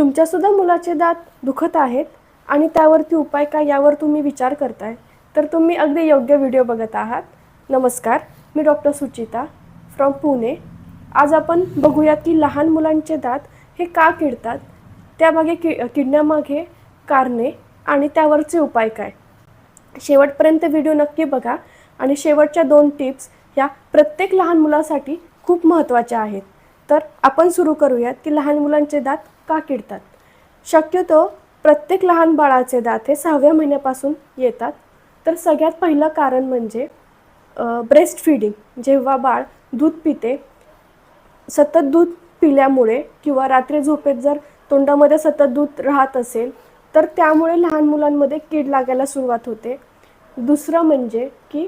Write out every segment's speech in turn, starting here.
तुमच्यासुद्धा मुलाचे दात दुखत आहेत आणि त्यावरती उपाय काय यावर तुम्ही विचार करताय तर तुम्ही अगदी योग्य व्हिडिओ बघत आहात. नमस्कार मी डॉक्टर सुचिता फ्रॉम पुणे. आज आपण बघूयात की लहान मुलांचे दात हे का किडतात त्यामागे कि किडण्यामागे कारणे आणि त्यावरचे उपाय काय. शेवटपर्यंत व्हिडिओ नक्की बघा आणि शेवटच्या दोन टिप्स ह्या प्रत्येक लहान मुलासाठी खूप महत्त्वाच्या आहेत. तर आपण सुरू करूयात की लहान मुलांचे दात का किडतात. शक्यतो प्रत्येक लहान बाळाचे दात हे सहाव्या महिन्यापासून येतात. तर सगळ्यात पहिलं कारण म्हणजे ब्रेस्ट फीडिंग जेव्हा बाळ दूध पिते सतत दूध पिल्यामुळे किंवा रात्री झोपेत जर तोंडामध्ये सतत दूध राहत असेल तर त्यामुळे लहान मुलांमध्ये कीड लागायला सुरुवात होते. दुसरं म्हणजे की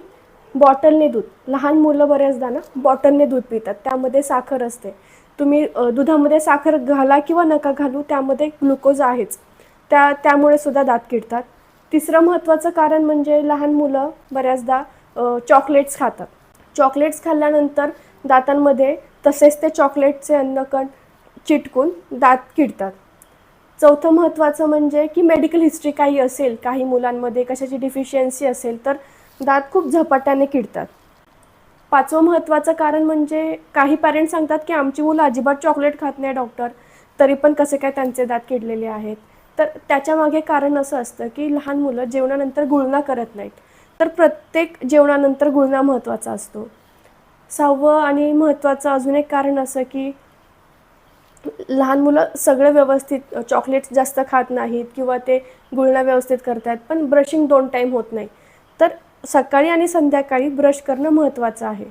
बॉटलने दूध. लहान मुलं बऱ्याचदा ना बॉटलने दूध पितात. त्यामध्ये साखर असते. तुम्ही दुधामध्ये साखर घाला किंवा नका घालू त्यामध्ये ग्लुकोज आहेच. त्या त्यामुळे सुद्धा दात किडतात. तिसरं महत्त्वाचं कारण म्हणजे लहान मुलं बऱ्याचदा चॉकलेट्स खातात. चॉकलेट्स खाल्ल्यानंतर दातांमध्ये तसेच ते चॉकलेटचे अन्नकण चिटकून दात किडतात. चौथं महत्त्वाचं म्हणजे की मेडिकल हिस्ट्री काही असेल काही मुलांमध्ये कशाची डिफिशियन्सी असेल तर दात खूप झपाट्याने किडतात. पाचवं महत्त्वाचं कारण म्हणजे काही पॅरेंट्स सांगतात की आमची मुलं अजिबात चॉकलेट खात नाही डॉक्टर तरी पण कसे काय त्यांचे दात किडलेले आहेत? तर त्याच्यामागे कारण असं असतं की लहान मुलं जेवणानंतर गुळणा करत नाहीत. तर प्रत्येक जेवणानंतर गुळणा महत्त्वाचा असतो. सहावं आणि महत्त्वाचं अजून एक कारण असं की लहान मुलं सगळं व्यवस्थित चॉकलेट्स जास्त खात नाहीत किंवा ते गुळणा व्यवस्थित करतात पण ब्रशिंग दोन टाईम होत नाही. तर सकाळी आणि संध्याकाळी ब्रश करणं महत्त्वाचं आहे.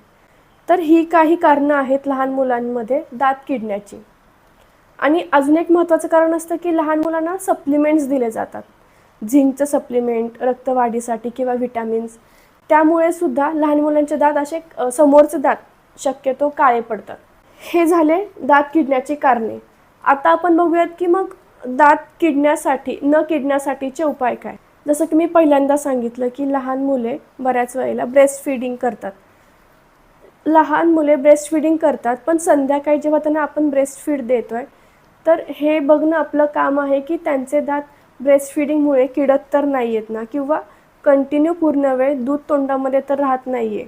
तर ही काही कारणं आहेत लहान मुलांमध्ये दात किडण्याची. आणि अजून एक महत्त्वाचं कारण असतं की लहान मुलांना सप्लिमेंट्स दिले जातात. झिंकचं सप्लिमेंट रक्तवाढीसाठी किंवा व्हिटॅमिन्स त्यामुळे सुद्धा लहान मुलांचे दात असे समोरचे दात शक्यतो काळे पडतात. हे झाले दात किडण्याची कारणे. आता आपण बघूयात की मग दात किडण्यासाठी न किडण्यासाठीचे उपाय काय? जसं की मी पहिल्यांदा सांगितलं की लहान मुले बऱ्याच वेळेला ब्रेस्ट फीडिंग करतात. लहान मुले ब्रेस्ट फीडिंग करतात पण संध्याकाळी जेव्हा त्यांना आपण ब्रेस्ट फीड देतोय तर हे बघणं आपलं काम आहे की त्यांचे दात ब्रेस्ट फीडिंगमुळे किडत तर नाही आहेत ना किंवा कंटिन्यू पूर्ण वेळ दूध तोंडामध्ये तर राहत नाही आहे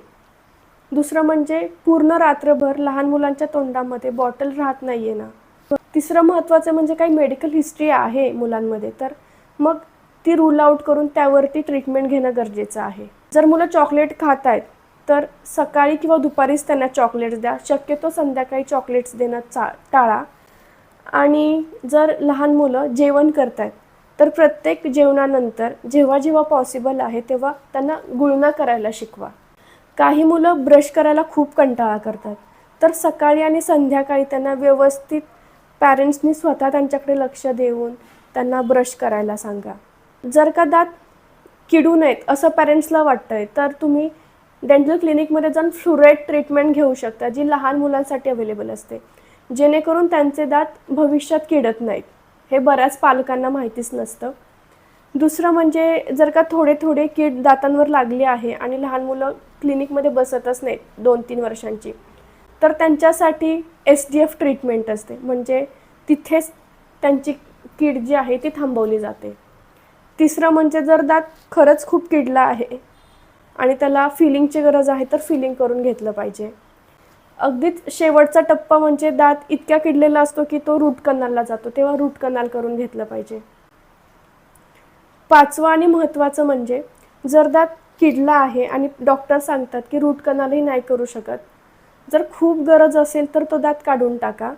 दुसरं म्हणजे पूर्ण रात्रभर लहान मुलांच्या तोंडामध्ये बॉटल राहत नाही आहे ना. तिसरं महत्त्वाचं म्हणजे काही मेडिकल हिस्ट्री आहे मुलांमध्ये तर मग ती रूल आऊट करून त्यावरती ट्रीटमेंट घेणं गरजेचं आहे. जर मुलं चॉकलेट खात आहेत तर सकाळी किंवा दुपारीच त्यांना चॉकलेट्स द्या. शक्यतो संध्याकाळी चॉकलेट्स देणं चा टाळा. आणि जर लहान मुलं जेवण करत आहेत तर प्रत्येक जेवणानंतर जेव्हा जेव्हा पॉसिबल आहे तेव्हा त्यांना गुळणा करायला शिकवा. काही मुलं ब्रश करायला खूप कंटाळा करतात. तर सकाळी आणि संध्याकाळी त्यांना व्यवस्थित पॅरेंट्सनी स्वतः त्यांच्याकडे लक्ष देऊन त्यांना ब्रश करायला सांगा. जर का दात किडू नयेत असं पॅरेंट्सला वाटतंय तर तुम्ही डेंटल क्लिनिकमध्ये जाऊन फ्लुराईड ट्रीटमेंट घेऊ शकता जी लहान मुलांसाठी अवेलेबल असते. जेणेकरून त्यांचे दात भविष्यात किडत नाहीत. हे बऱ्याच पालकांना माहितीच नसतं. दुसरं म्हणजे जर का थोडे थोडे कीड दातांवर लागली आहे आणि लहान मुलं क्लिनिकमध्ये बसतच नाहीत दोन तीन वर्षांची तर त्यांच्यासाठी एस डी एफ ट्रीटमेंट असते. म्हणजे तिथेच त्यांची कीड जी आहे ती थांबवली जाते. तिसरं म्हणजे जर दात खरंच खूप किडला आहे आणि त्याला फिलिंगची गरज आहे तर फिलिंग करून घेतलं पाहिजे. अगदीच शेवटचा टप्पा म्हणजे दात इतक्या किडलेला असतो की तो रूट कनालला जातो तेव्हा रूट कनाल करून घेतलं पाहिजे. पाचवं आणि महत्त्वाचं म्हणजे जर दात किडला आहे आणि डॉक्टर सांगतात की रूट कनालही नाही करू शकत जर खूप गरज असेल तर तो दात काढून टाका.